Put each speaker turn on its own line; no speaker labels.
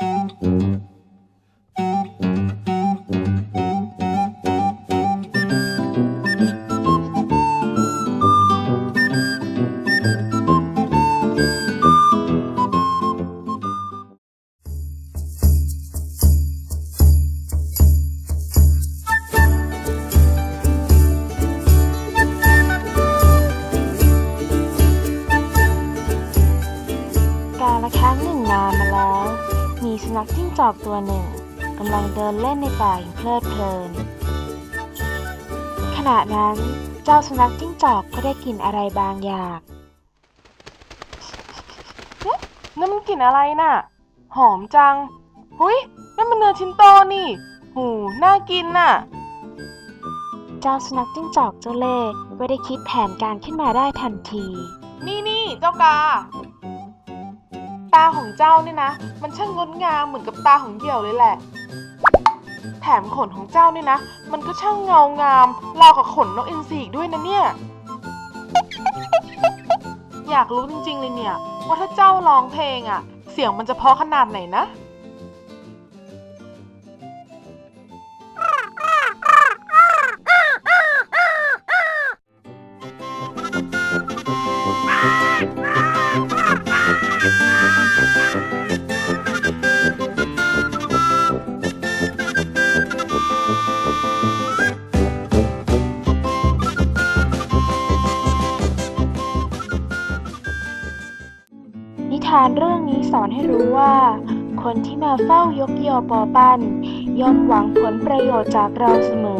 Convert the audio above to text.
กาละครั้งหนึ่งนาน สุนัขจิ้งจอกตัวหนึ่งกำลังเดินเล่นในป่าอย่างเพลิดเพลิน ขณะนั้นเจ้าสุนัขจิ้งจอกก็ได้กลิ่นอะไรบางอย่าง
นั่นมันกลิ่นอะไรน่ะ หอมจัง หุยนั่นมันเนื้อชิ้นโตนี่ หู น่ากินน่ะ
เจ้าสุนัขจิ้งจอกเจ้าเล่ห์ก็ได้คิดแผนการขึ้นมาได้ทันที
นี่นี่เจ้ากา ตาของเจ้าเนี่ยนะ มันช่างงดงามเหมือนกับตาของเหยี่ยวเลยแหละ แถมขนของเจ้าเนี่ยนะ มันก็ช่างเงางามราวกับขนนกอินทรีอีกด้วยนะเนี่ย อยากรู้จริงๆเลยเนี่ย ว่าถ้าเจ้าร้องเพลงอะ่ะเสียงมันจะเพราะขนาดไหนนะ
ทานเรื่องนี้สอนให้รู้ว่า คนที่มาเฝ้ายกยอปอปั้นย่อมหวังผลประโยชน์จากเราเสมอ